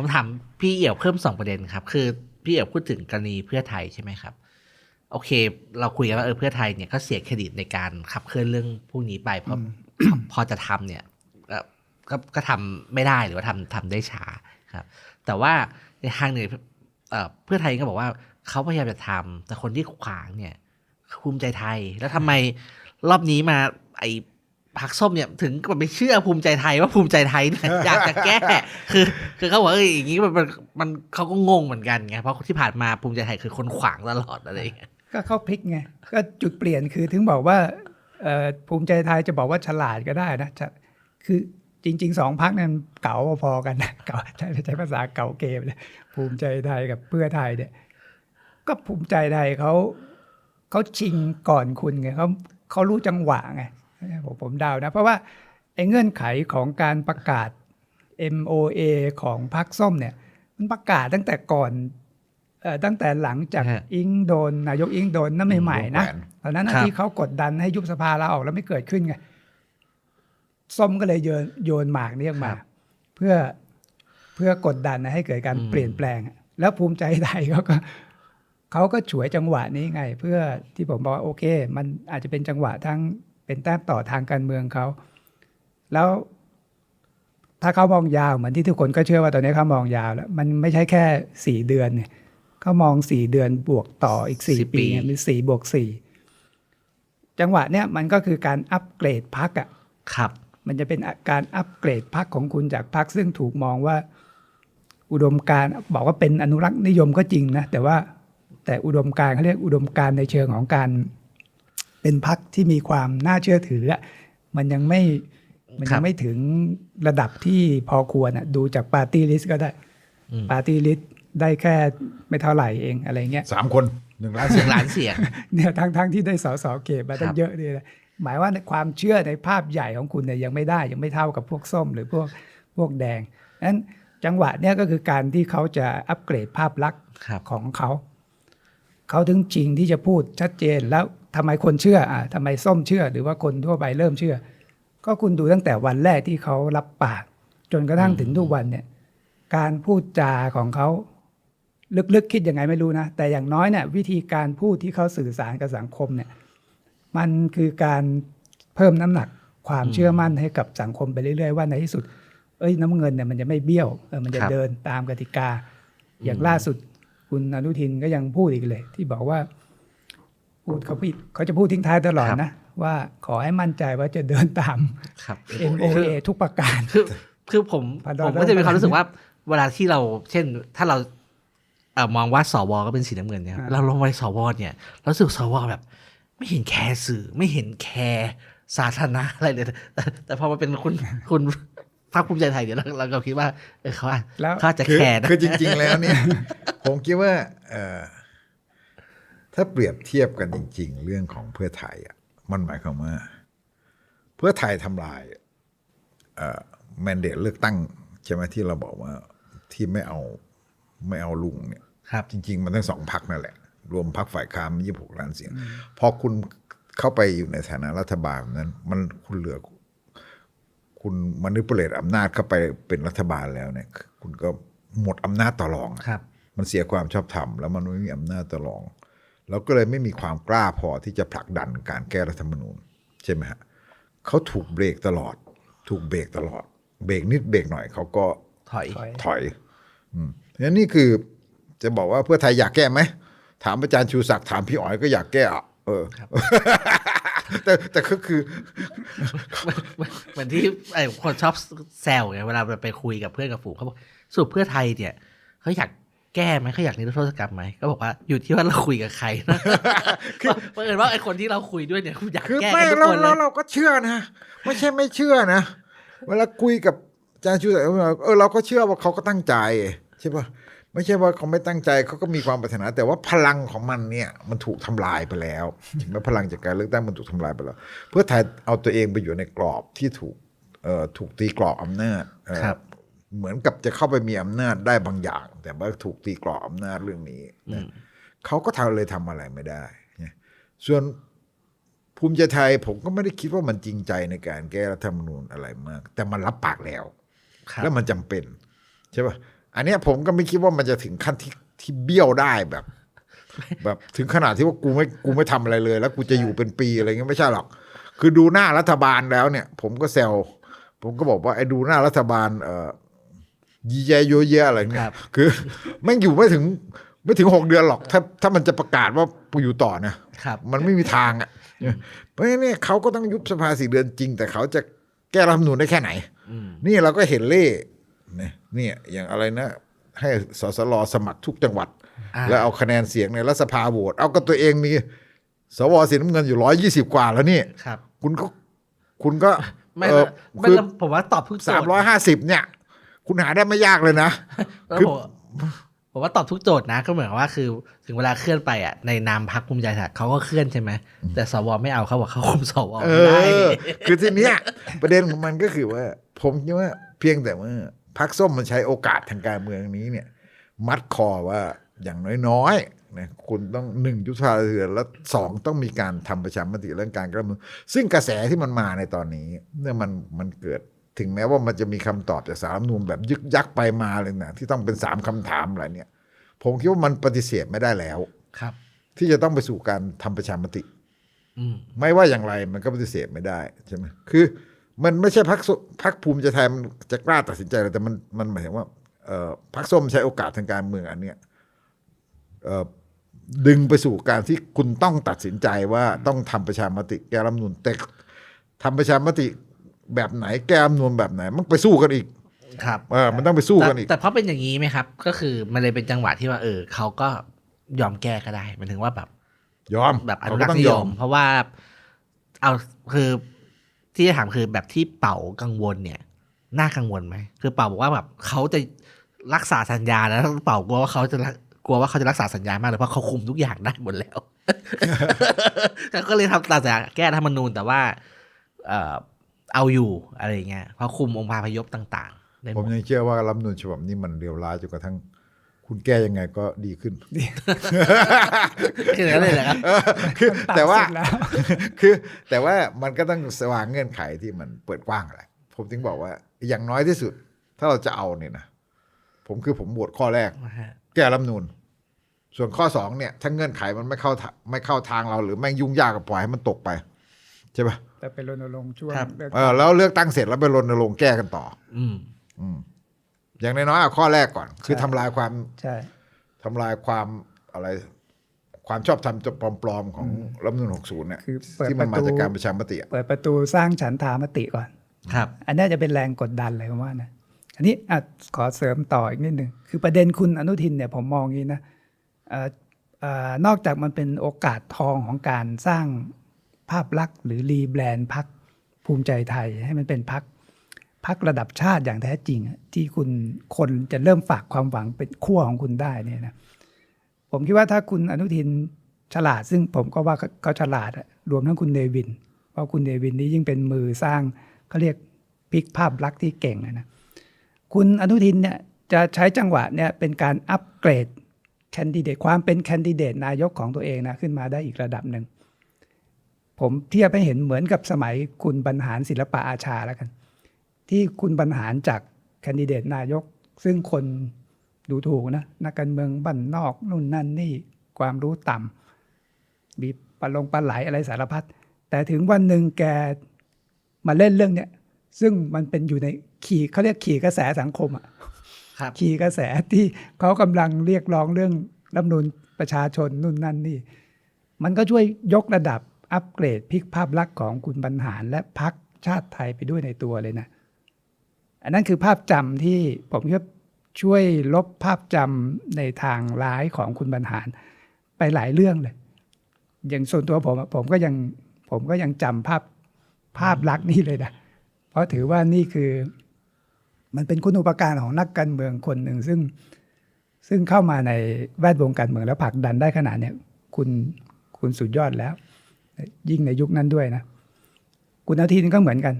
ผมถามพี่เอี่ยวเพิ่มสองประเด็นครับ คือพี่เอี่ยวพูดถึงกรณีเพื่อไทยใช่ไหมครับ โอเค เราคุยกันว่าเออเพื่อไทยเนี่ยก็เสียเครดิตในการขับเคลื่อนเรื่องพวกนี้ไปเพราะพอจะทำเนี่ยเอ่อก็ก็ทำไม่ได้หรือว่าทำทำได้ช้าครับ แต่ว่าในทางหนึ่งเอ่อเพื่อไทยก็บอกว่าเขาพยายามจะทำแต่คนที่ขวางเนี่ยคือภูมิใจไทย แล้วทำไมรอบนี้มาไอพักส้มเนี่ยถึงกับไปเชื่อภูมิใจไทยว่าภูมิใจไทยเนี่ยอยากจะแก้ คือ คือเขาบอกเอออย่างนี้มันมันมันเขาก็งงเหมือนกันไงเพราะที่ผ่านมาภูมิใจไทยคือคนขวางตลอดอะไรอย่างเงี้ยก็เข้าพลิกไงก็จุดเปลี่ยนคือถึงบอกว่าภูมิใจไทยจะบอกว่าฉลาดก็ได้นะจะคือจริงๆสองพักนั้นเก่าพอกันนะเก่าใช้ใช้ภาษาเก่าเกมเลยภูมิใจไทยกับเพื่อไทยเนี่ย ก็ภูมิใจไทยเขาเขาชิงก่อนคุณไงเขาเขารู้จังหวะไงผมผมเดานะ เพราะว่าไอ้เงื่อนไขของการประกาศ MOA ของพรรคส้มเนี่ย มันประกาศตั้งแต่ก่อนเอ่อตั้งแต่หลังจากฮะอิงโดนนายกอิงโดนนั่นใหม่ ๆ นะวงแหวนตอนนั้นน่ะครับ ที่เขากดดันให้ยุบสภาลาออกแล้วไม่เกิดขึ้นไง ส้มก็เลยโยนโยนหมากนี้ออกมา เพื่อเพื่อกดดันนะให้เกิดการอืมเปลี่ยนแปลงอะแล้วภูมิใจไทยเขาก็เขาก็ฉวยจังหวะนี้ไง เพื่อที่ผมบอกว่าโอเค มันอาจจะเป็นจังหวะทั้งเป็นแต้มต่อทางการเมืองเขา แล้ว ถ้าเขามองยาวเหมือนที่ทุกคนก็เชื่อว่าตอนนี้เขามองยาวแล้ว มันไม่ใช่แค่สี่เดือนเนี่ยเขามองสี่เดือนบวกต่ออีกสี่สี่ปีปีเนี่ยมีสี่บวกสี่จังหวะเนี้ยมันก็คือการอัปเกรดพักอะครับมันจะเป็นการอัปเกรดพักของคุณจากพักซึ่งถูกมองว่า อุดมการณ์บอกว่าเป็นอนุรักษ์นิยมก็จริงนะแต่ว่าแต่อุดมการณ์เขาเรียกอุดมการณ์ในเชิงของการ เป็นพักที่มีความน่าเชื่อถืออะมันยังไม่ มันครัยังบไม่ถึงระดับที่พอควรอะดูจากปาร์ตี้ลิสต์ก็ได้อืมปาร์ตี้ลิสต์ได้แค่ไม่เท่าไหร่เองอะไรเงี้ยสามคนหนึ่งล้านเสีเสียยงงล้านเสียงเนี่ยทั้งทั้งที่ได้สสเขตมาตั้ครังบเยอะเลยนะหมายว่าในความเชื่อในภาพใหญ่ของคุณเนี่ยยังไม่ได้ยังไม่เท่ากับพวกส้มหรือพวกพวกแดงนั้นจังหวะเนี่ยก็คือการที่เขาจะอัปเกรดภาพลักษณ์ครับของเขา เขาถึงจริงที่จะพูดชัดเจนแล้วทำไมคนเชื่ออะทำไมส้มเชื่อ หรือว่าคนทั่วไปเริ่มเชื่อ ก็คุณดูตั้งแต่วันแรกที่เขารับปาก จนกระทั่งถึงทุกวันเนี่ย การพูดจาของเขาลึกๆคิดยังไงไม่รู้นะ แต่อย่างน้อยเนี่ยวิธีการพูดที่เขาสื่อสารกับสังคมเนี่ย มันคือการเพิ่มน้ำหนักความเชื่อมั่นให้กับสังคมไปเรื่อยๆว่าในที่สุด เอ้ยน้ำเงินเนี่ยมันจะไม่เบี้ยวเออมันจะครับเดินตามกติกา อย่างล่าสุดคุณอนุทินก็ยังพูดอีกเลย ที่บอกว่าพูดเขาพูดเขาจะพูดทิ้งท้ายตลอดครับนะ ว่าขอให้มั่นใจว่าจะเดินตามครับ MOA ทุกประการ คือคือผมพันดอลผมก็จะมีความพันดอลรู้สึกว่าเวลาที่เราเช่นถ้าเราเอ่อมองว่าสวก็เป็นสีน้ำเงินเนี่ยอ่าเราลงไปสวเนี่ยเรารู้สึกสวแบบ ไม่เห็นแคร์สื่อไม่เห็นแคร์สาธารณะอะไรเลยแต่แต่พอมาเป็นคุณคุณภาคภูมิใจไทยเนี่ยเราเราก็คิดว่าเออเขาอาจแล้วเขาอาจจะคือแคร์นะคือจริง ๆ แล้วเนี่ย ผมคิดว่าเอ่อถ้าเปรียบเทียบกันจริง ๆ เรื่องของเพื่อไทยอะ มันหมายความว่า เพื่อไทยทำลายแมนเดตเลือกตั้ง ใช่ไหมที่เราบอกว่าที่ไม่เอาไม่เอาลุงเนี่ยครับจริง ๆ มันทั้งสองพักนั่นแหละ รวมพักฝ่ายค้านยี่หกล้านเสียง พอคุณเข้าไปอยู่ในฐานะรัฐบาลนั้น มันคุณเหลือ คุณมนิปุเลตอำนาจเข้าไปเป็นรัฐบาลแล้วเนี่ย คุณก็หมดอำนาจต่อรองอะครับ มันเสียความชอบธรรมแล้วมันไม่มีอำนาจต่อรอง แล้วก็เลยไม่มีความกล้าพอที่จะผลักดันการแก้รัฐธรรมนูญใช่ไหมฮะเขาถูกเบรกตลอด ถูกเบรกตลอด เบรกนิดเบรกหน่อยเขาก็ถอยถอยถอยอืมงั้นนี่คือจะบอกว่าเพื่อไทยอยากแก้ไหมถามอาจารย์ชูศักดิ์ถามพี่อ๋อยก็อยากแก้อะเออแต่แต่ก็คือเหมือนที่ไอ้คนชอบแซวไงเวลาไปคุยกับเพื่อนกับฝูงเขาบอกสรุปเพื่อไทยเนี่ยเขาอยาก แก้ไหมเขาอยากนิรโทษกรรมไหมก็บอกว่าอยู่ที่ว่าเราคุยกับใครนะเพราะเอิญว่าไอ้คนที่เราคุยด้วยเนี่ยอยากคือแก้ไม่กันทุกเราคนเลเรายเราก็เชื่อนะไม่ใช่ไม่เชื่อนะเวลาคุยกับอาจารย์ชูศักดิ์เออเราก็เชื่อว่าเขาก็ตั้งใจใช่ปะไม่ใช่ว่าเขาไม่ตั้งใจเขาก็มีความปรารถนา แต่ว่าพลังของมันเนี่ยมันถูกทำลายไปแล้วถึงแม้พลังจากการเลือกตั้งมันถูกทำลายไปแล้ว เพื่อไทยเอาตัวเองไปอยู่ในกรอบที่ถูกเอ่อถูกตีกรอบอำนาจเอ่อครับ เหมือนกับจะเข้าไปมีอำนาจได้บางอย่าง แต่ว่าถูกตีกรอบอำนาจเรื่องนี้นะเขาก็ทำเลยทำอะไรไม่ได้เนี่ยส่วนภูมิใจไทยผมก็ไม่ได้คิดว่ามันจริงใจในการแก้รัฐธรรมนูญอะไรมาก แต่มันรับปากแล้วครับแล้วมันจำเป็นใช่ป่ะอันเนี้ยผมก็ไม่คิดว่ามันจะถึงขั้นที่ที่เบี้ยวได้แบบ แบบถึงขนาดที่ว่ากูไม่กูไม่ทำอะไรเลย แล้วกูจะอยู่เป็นปีอะไรเงี้ยไม่ใช่หรอก คือดูหน้ารัฐบาลแล้วเนี่ย ผมก็แซวผมก็บอกว่าไอ้ดูหน้ารัฐบาลเอ่อ ยีแยโยเยะอะไรคเนี่รัยบคือแม่งอยู่ไม่ถึงไม่ถึงหกเดือนหรอก ถ้าถ้ามันจะประกาศว่ากูอยู่ต่อเนี่ยครับมันไม่มีทางอะเพราะฉะนั้นเนี่ยเขาก็ต้องยุบสภาสี่เดือนจริง แต่เขาจะแก้รัฐธรรมนูญได้แค่ไหนอืมนี่เราก็เห็นเล่เนี่ยเนี่ยอย่างอะไรนะ ให้สสลสมัครทุกจังหวัดอ่าแล้วเอาคะแนนเสียงในรัฐสภาโหวตเอาก็ตัวเองมีสวสีน้ำเงินอยู่ร้อยยี่สิบกว่าแล้วนี่ครับ คุณก็คุณก็ไม่เออไม่คือผมว่าตอบทุกโจสามทย์ร้อยห้าสิบเนี่ย คุณหาได้ไม่ยากเลยนะแล้วคือผมผมว่าตอบทุกโจทย์นะก็เหมือนกับว่าคือถึงเวลาเคลื่อนไปอะในนามพักภูมิใจไทยเขาก็เคลื่อนใช่ไหมแต่สวไม่เอาเขาบอกเขาคุมสวเอไม่ได้อคือทีเนี้ยประเด็นของมันก็คือว่า ผมคิดว่าเพียงแต่ว่าพักส้มมันใช้โอกาสทางการเมืองนี้เนี่ย มัดคอว่าอย่างน้อยๆนะคุณต้องหนึ่งยุทธาเรือนแล้วสองต้องมีการทำประชามติเรื่องการกระทำซึ่งกระแสที่มันมาในตอนนี้เนี่ยมันมันเกิด ถึงแม้ว่ามันจะมีคำตอบจากสารรัฐธรรมนูญแบบยึกยักไปมาเลยนะที่ต้องเป็นสามคำถามอะไรเนี่ย ผมคิดว่ามันปฏิเสธไม่ได้แล้วครับ ที่จะต้องไปสู่การทำประชามติอืมไม่ว่าอย่างไรมันก็ปฏิเสธไม่ได้ใช่ไหมคือ มันไม่ใช่พักพักภูมิใจไทยมันจะกล้าตัดสินใจเลยแต่มันมันหมายถึงว่าเอ่อพักส้มใช้โอกาสทางการเมืองอันเนี้ยเอ่อดึงไปสู่การที่คุณต้องตัดสินใจว่าต้องทำประชามติ แก้รัฐธรรมนูนแต่ทำประชามติ แบบไหนแก้รัฐธรรมนูนแบบไหน มันไปสู้กันอีกครับเออมันต้องไปสู้แต่กันอีก แต่เพราะเป็นอย่างนี้ไหมครับ ก็คือมันเลยเป็นจังหวะที่ว่าเออเขาก็ยอมแก้ก็ได้หมายถึงว่าแบบ ยอมแบบอเขานุก็รักต้อษ์งนิยยอมมเพราะว่าเอาคือที่จะถามคือแบบที่เป่ากังวลเนี่ยน่ากังวลไหมคือเป่าบอกว่าแบบเขาจะรักษาสัญญาแล้วเป่ากลัวว่าเขาจะรักกลัวว่าเขาจะรักษาสัญญามากเลยเพราะเขาคุมทุกอย่างได้หมดแล้วเขาก็เลยทำตัดจากแก้รัฐธรรมนูญแต่ว่า เอ่อเอาอยู่อะไรอย่างเงี้ยเพราะคุมองค์พาพยพต่างๆได้หผมมดยังเชื่อว่ารัฐธรรมนูญฉบับนี้มันเรียวร้ายจนกระทั่งคุณแก้ยังไงก็ดีขึ้นแค่นั้นเลยเหรอครับคือตัดแต่ว่าสินแล้วคือ แต่ว่ามันก็ต้องสว่างเงื่อนไขที่มันเปิดกว้างแหละผมถึงบอกว่า อย่างน้อยที่สุด ถ้าเราจะเอาเนี่ยนะผมคือผมบวชข้อแรก แก้รัฐธรรมนูนส่วนข้อสองเนี่ยถ้าเงื่อนไขมันไม่เข้าทาไม่เข้าทางเราหรือแม่งยุ่งยากก็ปล่อยให้มันตกไป ใช่ปะแต่ไปรณรงค์ช่วงครับ เลือกเออแล้วเลือกตั้งเสร็จแล้วไปรณรงค์แก้กันต่อ อืม อืม อย่างน้อยๆเอาข้อแรกก่อน คือทำลายความใช่ ทำลายความอะไร ความชอบธรรมจะปลอมๆของรัฐธรรมนูล60เนี่ยคือเปิดที่ปมันระมาตู จากการประชามติอะเปิดประตูสร้างฉันทามติก่อน ครับ อันนี้จะเป็นแรงกดดันเลยผมว่านะ อันนี้อะขอเสริมต่ออีกนิดหนึ่งคือประเด็นคุณอนุทินเนี่ยผมมองอย่างนี้นะเอ่อเอ่อนอกจากมันเป็นโอกาสทองของการสร้าง ภาพลักษณ์หรือรีแบรนด์พักภูมิใจไทยให้มันเป็นพักพักระดับชาติอย่างแท้จริง ที่คุณคนจะเริ่มฝากความหวังเป็นขั้วของคุณได้เนี่ยนะผมคิดว่าถ้าคุณอนุทินฉลาด ซึ่งผมก็ว่าเขาฉลาดรวมทั้งคุณเนวิน เพราะคุณเนวินนี่ยิ่งเป็นมือสร้างเขาเรียกพลิกภาพลักษณ์ที่เก่งอะนะคุณอนุทินเนี่ยจะใช้จังหวะเนี่ยเป็นการอัปเกรดแคนดิเดตความเป็นแคนดิเดตนายกของตัวเองนะขึ้นมาได้อีกระดับหนึ่ง ผมเทียบให้เห็นเหมือนกับสมัยคุณบรรหารศิลปะอาชาแล้วกัน ที่คุณบรรหารจากแคนดิเดตนายก ซึ่งคนดูถูกนะนักการเมืองบ้านนอกนู่นนั่นนี่ความรู้ต่ำมีปลาลงปลาไหลอะไรสารพัดแต่ถึงวันหนึ่งแกมาเล่นเรื่องเนี้ยซึ่งมันเป็นอยู่ในขี่เขาเรียกขี่กระแสสังคมอะครับขี่กระแสที่เขากำลังเรียกร้องเรื่องรัฐธรรมนูญประชาชนนู่นนั่นนี่ มันก็ช่วยยกระดับ อัปเกรดพลิกภาพลักษณ์ของคุณบรรหารและพักชาติไทยไปด้วยในตัวเลยนะ อันนั้นคือภาพจำที่ผมคิดช่วยลบภาพจำในทางร้ายของคุณบรรหาร ไปหลายเรื่องเลย อย่างส่วนตัวผมผมก็ยังผมก็ยังจำภาพภาพลักษณ์นี้เลยนะเพราะถือว่านี่คือ มันเป็นคุณอุปการของนักการเมืองคนหนึ่งซึ่งซึ่งเข้ามาในแวดวงการเมืองแล้วผลักดันได้ขนาดเนี้ยคุณคุณสุดยอดแล้ว ยิ่งในยุคนั้นด้วยนะคุณอาทินก็เหมือนกัน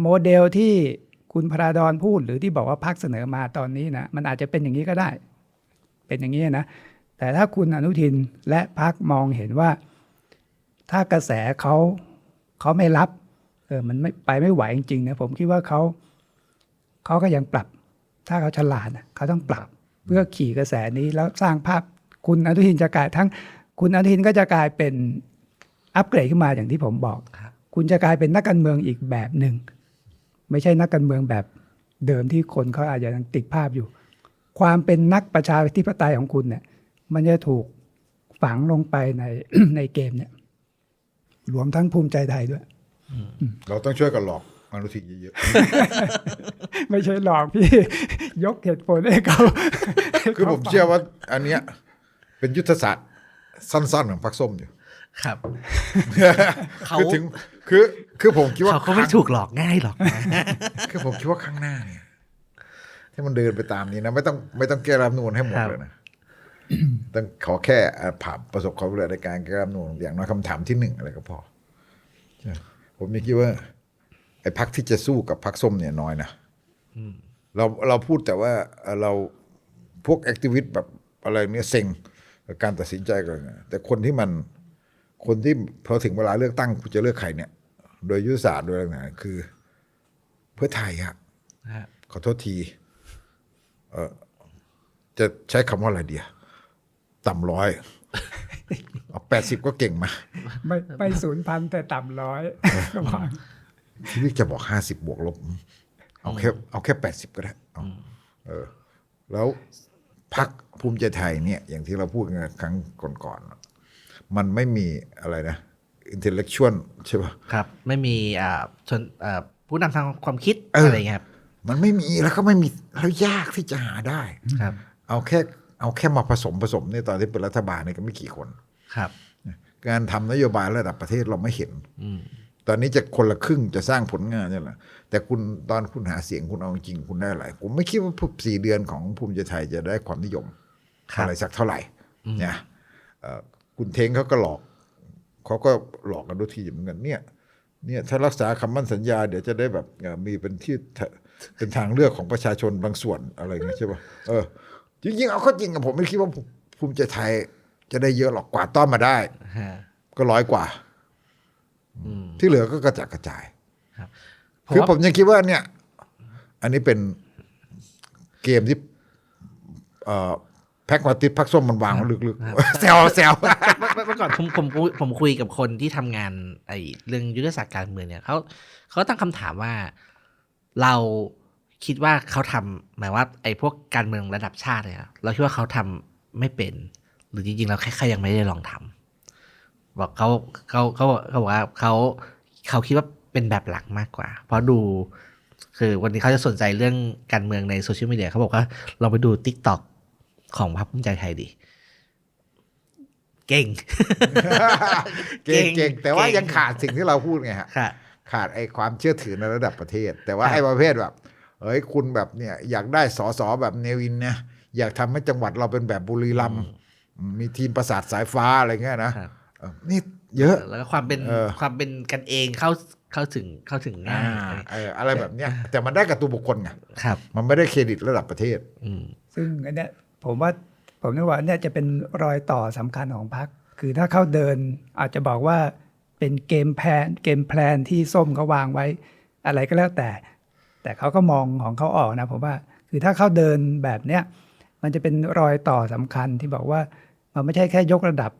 โมเดลที่คุณพราดอนพูดหรือที่บอกว่าพักเสนอมาตอนนี้นะมันอาจจะเป็นอย่างนี้ก็ได้ เป็นอย่างนี้นะ แต่ถ้าคุณอนุทินและพักมองเห็นว่า ถ้ากระแสเขาเขาไม่รับเออมันไม่ไปไม่ไหวจริงๆนะผมคิดว่าเขาเขาก็ยังปรับ ถ้าเขาฉลาดเขาต้องปรับ เพื่อขี่กระแสนี้แล้วสร้างภาพคุณอนุทินจะกลายทั้ง คุณอนุทินก็จะกลายเป็นอัปเกรดขึ้นมาอย่างที่ผมบอกครับคุณจะกลายเป็นนักการเมืองอีกแบบหนึ่ง ไม่ใช่นักการเมืองแบบเดิมที่คนเขาอาจจะยังติดภาพอยู่ ความเป็นนักประชาธิปไตยของคุณเนี่ย มันจะถูกฝังลงไปในในเกมเนี่ย รวมทั้งภูมิใจไทยด้วย เราต้องช่วยกันหลอกอนุทินเยอะไม่ใช่หลอกพี่ ยกเหตุผลให้เขาๆคือผมเชื่อว่า อันเนี้ยเป็นยุทธศาสตร์ สั้นๆของพรรคส้มอยู่ ครับ เขา คือถึงคือคือผมคิดว่าเขาก็ไม่ถูกหลอกง่ายหรอกนะคือผมคิดว่าข้างหน้าเนี่ยถ้ามันเดินไปตามนี้นะไม่ต้องไม่ต้องแก้รัฐธรรมนูนให้หมดเลยนะต้องขอแค่อะผ่านประสบความสำเร็จในการแก้รัฐธรรมนูนอย่างน้อยคำถามที่หนึ่งอะไรก็พอใช่ผมยังคิดว่า ไอ้พักที่จะสู้กับพักส้มเนี่ยน้อยนะเราเราพูดแต่ว่าเอ่อเราพวกแอคทิวิตแบบอะไรเนี่ยเซ็ง กับการตัดสินใจกันนะแต่คนที่มันคนที่พอถึงเวลาเลือกตั้งคุณจะเลือกใครเนี่ย โดยยุทธศาสตร์โดยอะไรต่างๆคือ เพื่อไทยอะฮะขอโทษที เออจะใช้คำว่าอะไรเดียต่ำร้อยเอาแปดสิบก็เก่งมา ไม่ไม่ศูนย์พันแต่ต่ำร้อยก็พอที่พี่จะบอกห้าสิบบวกลบ เอาแค่เอาแค่แปดสิบก็ได้เอาเออแล้ว พักภูมิใจไทยเนี่ย อย่างที่เราพูดกันครั้งก่อนๆมันไม่มีอะไรนะอินเทลเล็กชวลใช่ปะครับ ไม่มีอ่าชนอ่าผู้นำทางความคิดเออออะไรเงี้ยครับมันไม่มีแล้วก็ไม่มีแล้วยากที่จะหาได้ครับ เอาแค่เอาแค่มาผสมผสมเนี่ยตอนที่เป็นรัฐบาลเนี่ยก็ไม่กี่คนครับ การทำนโยบายระดับประเทศเราไม่เห็นอืม ตอนนี้จะคนละครึ่งจะสร้างผลงานเนี่ยแหละแต่คุณตอนคุณหาเสียงคุณเอาจริงคุณได้อะไรผมไม่คิดว่าสี่เดือนของภูมิใจไทยจะได้ความนิยมครับอะไรสักเท่าไหร่เนี่ยเอ่อคุณเทงเขาก็หลอกเขาก็หลอกกันด้วยทีเหมือนกันเนี่ยเนี่ยถ้ารักษาคำมั่นสัญญาเดี๋ยวจะได้แบบเอ่อมีเป็นที่ทะเป็นทางเลือกของประชาชนบางส่วนอะไรอย่างเงี้ยใช่ป่ะเออจริงๆเอาเข้อจริงกับผมไม่คิดว่าภูภูมิใจไทยจะได้เยอะหรอกกว่าต้อนมาได้ฮะก็ร้อยกว่าอืม ที่เหลือก็กระจัดกระจายครับคือผว่ามยังคิดว่าเนี่ย อันนี้เป็นเกมที่เอ่อแพ็กมาติดพักส้มมันวางไว้ลึกๆแซวแซวเมื่อเมื่อก่อนผมผมผมผมคุยกับคนที่ทำงาน ไอ้เรื่องยุทธศาสตร์การเมืองเนี่ยเขาเขาตั้งคำถามว่าเราคิดว่าเขาทำหมายว่า ไอ้พวกการเมืองระดับชาติเนี่ยเราคิดว่าเขาทำไม่เป็น หรือจริงๆเราแค่แค่ยังไม่ได้ลองทำ บอกเขาเขาเขาเขาบอกว่าเขาเขาคิดว่าเป็นแบบหลักมากกว่า เพราะดูคือวันนี้เขาจะสนใจเรื่องการเมืองในโซเชียลมีเดียเขาบอกว่าเราไปดูทิกตอกของพรรคภูมิใจไทยดิเก่ง เก่งเก่งแต่ว่าเก่งยังขาดสิ่งที่เราพูดไงฮะค่ะขาดไอ้ความเชื่อถือในระดับประเทศ แต่ว่าครับไอ้ประเภทแบบเอ้ยคุณแบบเนี่ยอยากได้สอสอแบบเนวินนะอยากทำให้จังหวัดเราเป็นแบบบุรีรัมย์มีทีมประสาทสายฟ้าอะไรเงี้ยนะครับเออ นี่เยอะ แล้วก็ความเป็นเออ ความเป็นกันเองเข้าเข้าถึงเข้าถึงอ่าง่ายเอออะไรแบบเนี้ยแต่มันได้กับตัวบุคคลไงครับ มันไม่ได้เครดิตระดับประเทศ อืม ซึ่งอันเนี้ยผมว่าผมนึกว่าอันเนี้ยจะเป็นรอยต่อสำคัญของพรรคคือถ้าเข้าเดินอาจจะบอกว่าเป็นเกมแพลนเกมแพลนที่ส้มเขาวางไว้ อะไรก็แล้วแต่ แต่เขาก็มองของเขาออกนะผมว่าคือถ้าเข้าเดินแบบเนี้ยมันจะเป็นรอยต่อสำคัญที่บอกว่ามันไม่ใช่แค่ยกระดับ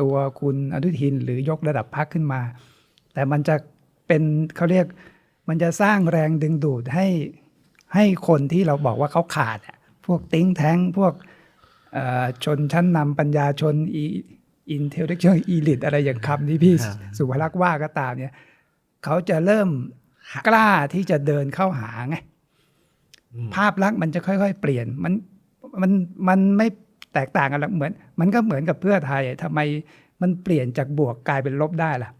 ตัวคุณอนุทินหรือยกระดับพรรคขึ้นมา แต่มันจะเป็นเขาเรียกมันจะสร้างแรงดึงดูดให้ให้คนที่เราบอกว่าเขาขาดอะพวกติ้งแท้งพวกเอ่อชนชั้นนำปัญญาชนอินเทลเล็กชวลอีลิตอะไรอย่างคำที่พี่ครับสุภลักษณ์ว่าก็ตามเนี่ยเขาจะเริ่มกล้าที่จะเดินเข้าหาไงอืมภาพลักษณ์มันจะค่อย ๆ เปลี่ยนมันมันมันไม่ แตกต่างกันหรอกเหมือน มันก็เหมือนกับเพื่อไทยทำไมมันเปลี่ยนจากบวกกลายเป็นลบได้ล่ะ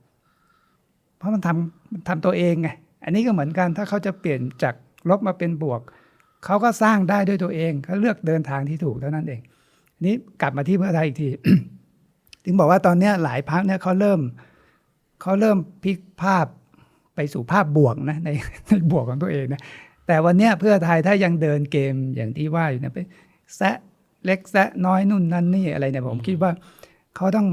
เพราะมันทำมันทำตัวเองไงอันนี้ก็เหมือนกันถ้าเขาจะเปลี่ยนจากลบมาเป็นบวก เขาก็สร้างได้ด้วยตัวเองเขาเลือกเดินทางที่ถูกเท่านั้นเองนี้กลับมาที่เพื่อไทยอีกทีถึงบอกว่าตอนนี้หลายพักเนี่ยเขาเริ่มเขาเริ่มพลิกภาพไปสู่ภาพบวกนะในในบวกของตัวเองนะแต่วันนี้เพื่อไทยถ้ายังเดินเกมอย่างที่ว่าอยู่เนี่ยไปแซะ เล็กแซะน้อยนู่นนั่นนี่อะไรเนี่ยผมคิดว่าเขาต้อง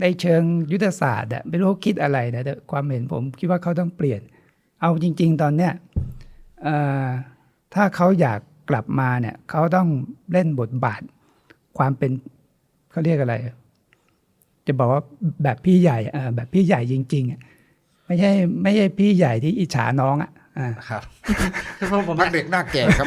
ในเชิงยุทธศาสตร์อะไม่รู้เขาคิดอะไรนะแต่ความเห็นผมคิดว่าเขาต้องเปลี่ยน เอาจริง ๆ ตอนเนี้ยถ้าเขาอยากกลับมาเนี่ยเขาต้องเล่นบทบาทความเป็นเขาเรียกอะไร จะบอกว่าแบบพี่ใหญ่แบบพี่ใหญ่จริงๆไม่ใช่ไม่ใช่พี่ใหญ่ที่อิจฉาน้องอะอ่าครับผมผมพักเด็กหน้าแก่ครับ